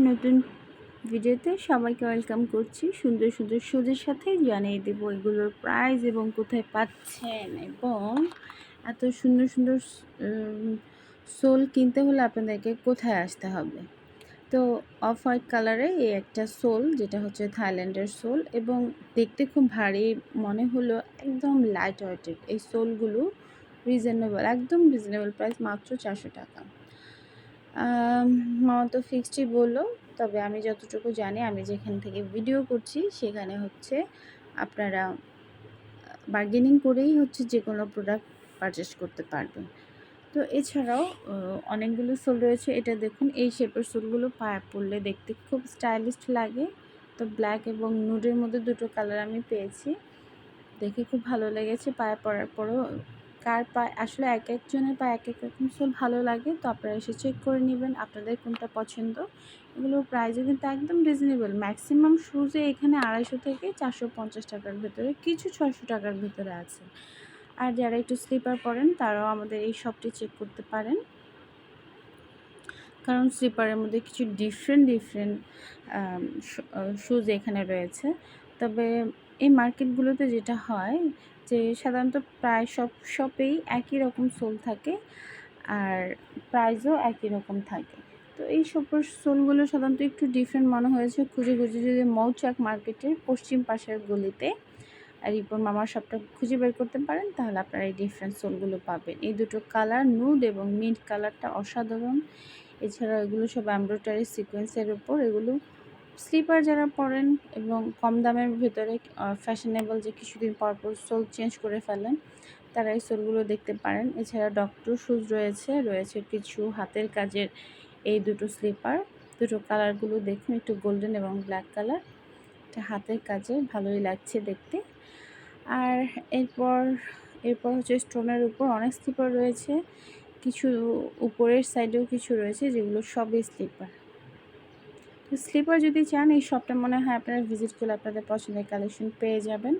নতুন ভিডিওতে সবাইকে ওয়েলকাম করছি। সুন্দর সুন্দর সুজের সাথে জানিয়ে দেব এগুলোর প্রাইস এবং কোথায় পাচ্ছেন এবং এত সুন্দর সুন্দর সোল কিনতে হলে আপনাদেরকে কোথায় আসতে হবে। তো অফ হোয়াইট কালারে এই একটা সোল যেটা হচ্ছে থাইল্যান্ডের সোল এবং দেখতে খুব ভারী মনে হলো একদম লাইট ওয়েটেড এই সোলগুলো রিজনেবল একদম রিজনেবল প্রাইস মাত্র চারশো টাকা। মামা তো ফিক্সডই বলল, তবে আমি যতটুকু জানি আমি যেখান থেকে ভিডিও করছি, সেখানে হচ্ছে আপনারা বার্গেনিং করেই হচ্ছে যে কোনো প্রোডাক্ট পারচেস করতে পারবেন। তো এছাড়াও অনেকগুলো সোল রয়েছে, এটা দেখুন, এই শেপের সোলগুলো পায়ে পরলে দেখতে খুব স্টাইলিশ লাগে। তো ব্ল্যাক এবং নুডের মধ্যে দুটো কালার আমি পেয়েছি, দেখে খুব ভালো লেগেছে, পায়ে পরার পরও কার পায়ে, আসলে এক একজনের পায়ে এক এক রকম সোল ভালো লাগে, তো আপনারা এসে চেক করে নেবেন আপনাদের কোনটা পছন্দ। এগুলোর প্রাইসও কিন্তু একদম রিজনেবল ম্যাক্সিমাম শুজে এখানে আড়াইশো থেকে চারশো পঞ্চাশ টাকার ভেতরে, কিছু ছয়শো টাকার ভেতরে আছে। আর যারা একটু স্লিপার পরেন, তারাও আমাদের এই শপটি চেক করতে পারেন। কারণ স্লিপারের মধ্যে কিছু ডিফারেন্ট ডিফারেন্ট শুজ এখানে রয়েছে। তবে এই মার্কেটগুলোতে যেটা হয় যে সাধারণত প্রায় সব শপেই একই রকম সোল থাকে আর প্রাইসও একই রকম থাকে। তো এই সব সোলগুলো সাধারণত একটু ডিফারেন্ট মনে হয়েছে। খুঁজে খুঁজে যদি মৌচাক মার্কেটের পশ্চিম পাশের গলিতে রিপন মামার শপটা খুঁজে বের করতে পারেন, তাহলে আপনারা এই ডিফারেন্ট সোলগুলো পাবেন। এই দুটো কালার নুড এবং মিন্ট কালারটা অসাধারণ। এছাড়া এগুলো সব এমব্রয়ডারি সিকোয়েন্সের ওপর এগুলো স্লিপার যারা পরেন এবং কম দামের ভেতরে ফ্যাশনেবল যে কিছুদিন পর পর সোল চেঞ্জ করে ফেলেন, তারা এই সোলগুলো দেখতে পারেন। এছাড়া ডক্টর শুজ রয়েছে রয়েছে কিছু হাতের কাজের এই দুটো স্লিপার। দুটো কালারগুলো দেখুন, একটু গোল্ডেন এবং ব্ল্যাক কালার এটা হাতের কাজে, ভালোই লাগছে দেখতে। আর এরপর এরপর হচ্ছে স্টোনের উপর অনেক স্লিপার রয়েছে। কিছু উপরের সাইডেও কিছু রয়েছে যেগুলো সবই স্লিপার। স্লিপার যদি চান, এই শপটা মনে হয় আপনারা ভিজিট করলে আপনাদের পছন্দের কালেকশন পেয়ে যাবেন।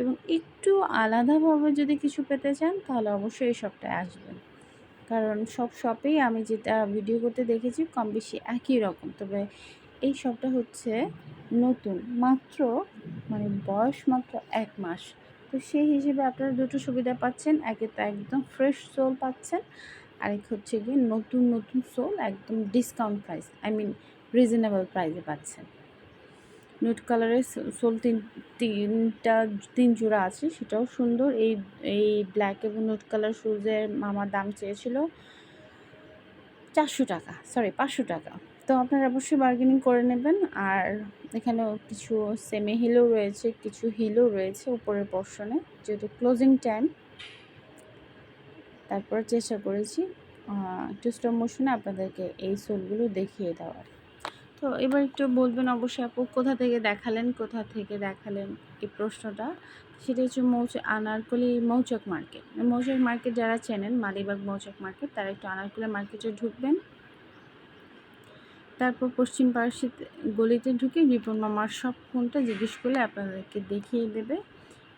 এবং একটু আলাদাভাবে যদি কিছু পেতে চান, তাহলে অবশ্যই এই শপটায় আসবেন। কারণ সব শপেই আমি যেটা ভিডিও করতে দেখেছি, কম বেশি একই রকম। তবে এই শপটা হচ্ছে নতুন, মাত্র মানে বয়স মাত্র এক মাস। তো সেই হিসেবে আপনারা দুটো সুবিধা পাচ্ছেন, একে তো একদম ফ্রেশ সোল পাচ্ছেন, আরেক হচ্ছে গিয়ে নতুন নতুন সোল একদম discount price I mean reasonable প্রাইসে পাচ্ছেন। নুট কালারের সোল তিন, তিনটা, তিন জোড়া আছে, সেটাও সুন্দর। এই এই ব্ল্যাক এবং নুট কালার শুজের মামার দাম চেয়েছিল চারশো টাকা সরি পাঁচশো টাকা। তো আপনারা অবশ্যই বার্গেনিং করে নেবেন। আর এখানেও কিছু সেমি হিলও রয়েছে, কিছু হিলও রয়েছে উপরের পর্শনে যেহেতু ক্লোজিং টাইম তারপর চেষ্টা করেছি একটু স্টপ মোশনে আপনাদেরকে এই সোলগুলো দেখিয়ে দেওয়ার। তো এবার একটু বলবেন অবশ্যই আপু, কোথা থেকে দেখালেন, কোথা থেকে দেখালেন এই প্রশ্নটা? সেটা হচ্ছে মৌচ, আনারকলি মৌচক মার্কেট। মৌচক মার্কেট যারা চেনেন, মালিবাগ মৌচক মার্কেট, তারা একটু আনারকলি মার্কেটে ঢুকবেন। তারপর পশ্চিম পার্শ্বে গলিতে ঢুকে রিপন মামার সব ফোনটা জিজ্ঞেস করলে আপনাদেরকে দেখিয়ে দেবে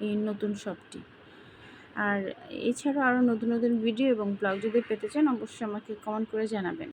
এই নতুন শপটি। আর এছাড়াও আরও নতুন নতুন ভিডিও এবং ব্লগ যদি পেতে চান, অবশ্যই আমাকে কমেন্ট করে জানাবেন।